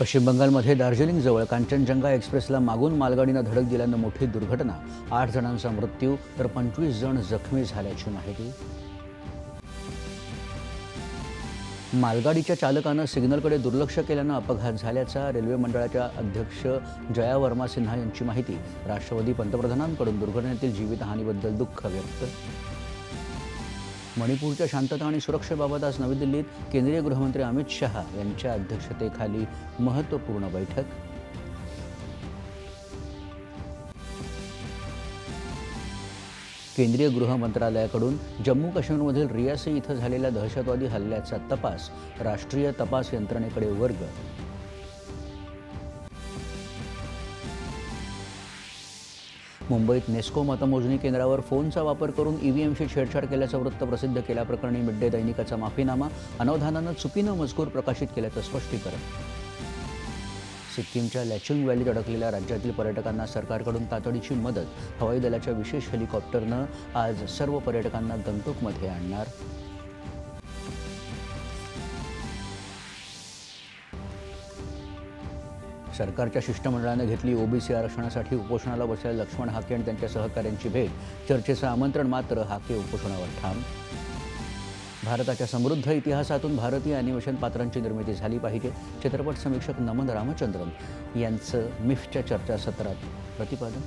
पश्चिम बंगालमध्ये दार्जिलिंगजवळ कांचनजंगा एक्सप्रेसला मागून मालगाडीनं धडक दिल्यानं मोठी दुर्घटना. आठ जणांचा मृत्यू तर पंचवीस जण जखमी झाल्याची माहिती. मालगाडीच्या चालकानं सिग्नलकडे दुर्लक्ष केल्यानं अपघात झाल्याचा रेल्वे मंडळाच्या अध्यक्ष जया वर्मा सिन्हा यांची माहिती. राष्ट्रवादी पंतप्रधानांकडून दुर्घटनेतील जीवितहानीबद्दल दुःख व्यक्त मणिपूरच्या शांतता आणि सुरक्षेबाबत आज नवी दिल्लीत केंद्रीय गृहमंत्री अमित शहा यांच्या अध्यक्षतेखाली महत्त्वपूर्ण बैठक. केंद्रीय गृह मंत्रालयाकडून जम्मू काश्मीरमधील रियासी इथं झालेल्या दहशतवादी हल्ल्याचा तपास राष्ट्रीय तपास यंत्रणेकडे वर्ग. मुंबईत नेस्को मतमोजणी केंद्रावर फोनचा वापर करून ईव्हीएमशी छेडछाड केल्याचं वृत्त प्रसिद्ध केल्याप्रकरणी मिड डे दैनिकाचा माफीनामा अनवधानानं चुकीनं मजकूर प्रकाशित केल्याचं स्पष्टीकरण. सिक्कीमच्या लॅचिंग व्हॅलीत अडकलेल्या राज्यातील पर्यटकांना सरकारकडून तातडीची मदत हवाई दलाच्या विशेष हेलिकॉप्टरनं आज सर्व पर्यटकांना गंगटोकमध्ये आणणार सरकारच्या शिष्टमंडळानं घेतली ओबीसी आरक्षणासाठी उपोषणाला बसलेल्या लक्ष्मण हाके आणि त्यांच्या सहकाऱ्यांची भेट. चर्चेचं आमंत्रण मात्र हाके उपोषणावर ठाम. भारताच्या समृद्ध इतिहासातून भारतीय अॅनिमेशन पात्रांची निर्मिती झाली पाहिजे. चित्रपट समीक्षक नमन रामचंद्रन यांचं मिफच्या चर्चासत्रात प्रतिपादन.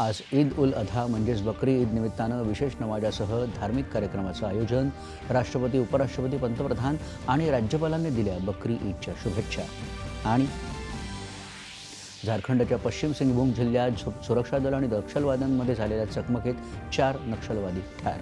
आज ईद उल अधा म्हणजेच बकरी ईद निमित्तानं विशेष नमाजासह धार्मिक कार्यक्रमाचं आयोजन राष्ट्रपती उपराष्ट्रपती पंतप्रधान आणि राज्यपालांनी दिल्या बकरी ईदच्या शुभेच्छा. आणि झारखंडच्या पश्चिम सिंगभूम जिल्ह्यात सुरक्षा दल आणि नक्षलवाद्यांमध्ये झालेल्या चकमकीत चार नक्षलवादी ठार.